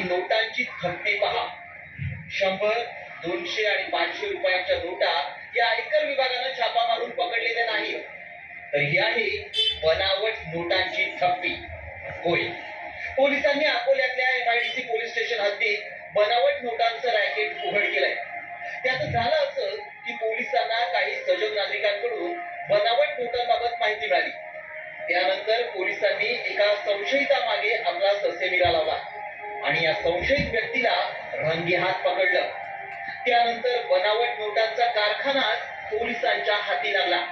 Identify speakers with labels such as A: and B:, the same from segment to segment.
A: ही नोटांची थप्पी पहा. शंभर दोनशे आणि पाचशे रुपयाच्या नोटा या आयकर विभागानं छापा मारून पकडलेल्या नाही तर ही आहे बनावट नोटांची थप्पी. होय. पोलिसांनी अकोल्यातल्या एमआयडीसी पोलीस स्टेशन हद्दीत बनावट नोटांचं रॅकेट उघड केलंय. त्याचं झालं असं की पोलिसांना काही सजग नागरिकांकडून बनावट नोटांबाबत माहिती मिळाली. त्यानंतर पोलिसांनी आणि या संशयित व्यक्तीला रंगेहात पकडलं. त्यानंतर बनावट नोटांचा कारखाना पोलिसांच्या हाती लागला.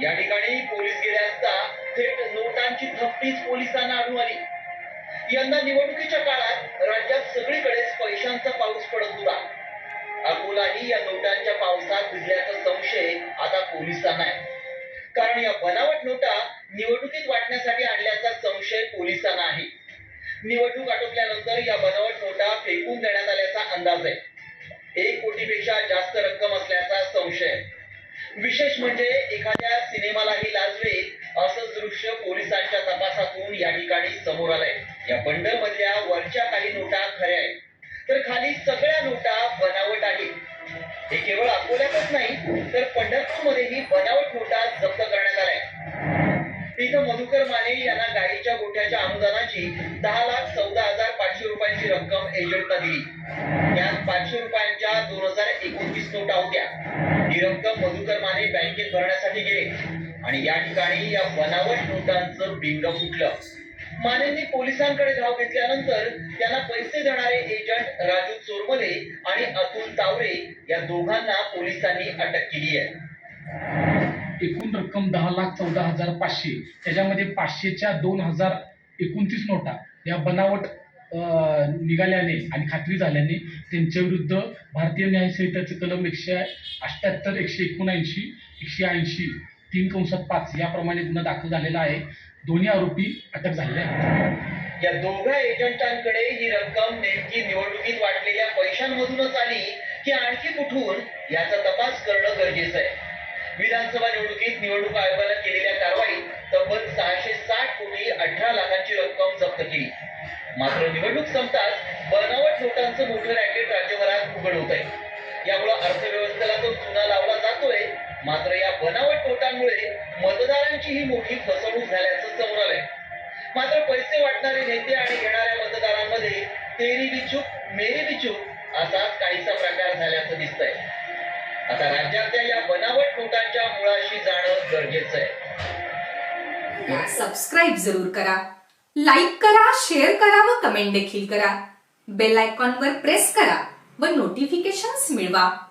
A: या ठिकाणी पोलीस गेले असता थेट नोटांची थप्पीच पोलिसांना आढळून आली. यंदा निवडणुकीच्या काळात राज्यात सगळीकडेच पैशांचा पाऊस पडत होता. अकोलाही या नोटांच्या पावसात भिजल्याचा संशय आता पोलिसांना आहे. कारण या बनावट नोटा निवडणुकीत वाटण्यासाठी आणल्याचा संशय पोलिसांना आहे. निवडणूक आटोपल्यानंतर या बनावट नोटा फेकून देण्यात आल्याचा अंदाज आहे. एक कोटीपेक्षा जास्त रक्कम असल्याचा संशय. विशेष म्हणजे एखाद्या सिनेमालाही लाजवे असं दृश्य पोलिसांच्या तपासातून या ठिकाणी समोर आलंय. या बंडल मधल्या वरच्या काही नोटा खऱ्या आहेत. तर खाली सगळ्या नोटा बनावट आहेत. हे केवळ अकोल्यातच नाही तर पंढरपूरमध्येही बनावट नोटा जप्त करण्यात आल्या. इथं मधुकर माने यांना गाडीच्या गोठ्याच्या अनुदानाची दहा एजंटला दिली त्यात पाचशे रुपयांच्या दोन हजार एकोणतीस नोटा होत्या. ही रक्कम मधुकर माने बँकेत भरण्यासाठी गेले. आणि या ठिकाणी या बनावट नोटांचं बिंग फुटलं. मानेंनी पोलिसांकडे धाव घेतल्यानंतर त्यांना पैसे देणारे एजंट राजू चोरमले आणि अतुल तावरे या दोघांना पोलिसांनी अटक केली आहे.
B: एकूण रक्कम दहा लाख चौदा हजार पाचशे. त्याच्यामध्ये पाचशेच्या दोन हजार एकोणतीस नोटा या बनावट निघाल्याने आणि खात्री झाल्याने त्यांच्या विरुद्ध भारतीय न्यायसंहिताचे कलम एकशे अठ्ठ्याहत्तर एकशे एकोणऐंशी एकशे ऐंशी तीन कंसात पाच याप्रमाणे गुन्हा दाखल झालेला आहे. दोन्ही आरोपी अटक झालेले आहेत.
A: या दोघा एजंटांकडे ही रक्कम नेमकी निवडणुकीत वाटलेल्या पैशांमधूनच आली की आणखी कुठून याचा तपास करणं गरजेचं आहे. विधानसभा निवडणुकीत निवडणूक आयोगानं केलेल्या कारवाईत तब्बल सहाशे साठ कोटी अठरा लाखांची रक्कम जप्त केली. मात्र निवडणूक संपताच बनावट नोटांचं मोठं रॅकेट राज्यभरात उघड होत आहे. यामुळे अर्थव्यवस्थेला तो चुना लावला जातोय. मात्र या बनावट नोटांमुळे मतदारांचीही मोठी फसवणूक झाल्याचं समोर आलंय. मात्र पैसे वाटणारे नेते आणि घेणाऱ्या मतदारांमध्ये तेरी बी चूक मेरी बी चूक असाच काहीसा प्रकार झाल्याचं दिसतंय. आता राज्यातल्या या बनावट नोटांच्या मुळाशी जाणं गरजेचं आहे.
C: सबस्क्राईब जरूर करा. लाईक करा शेअर करा व कमेंट देखील करा. बेल आयकॉनवर प्रेस करा व नोटिफिकेशन्स मिळवा.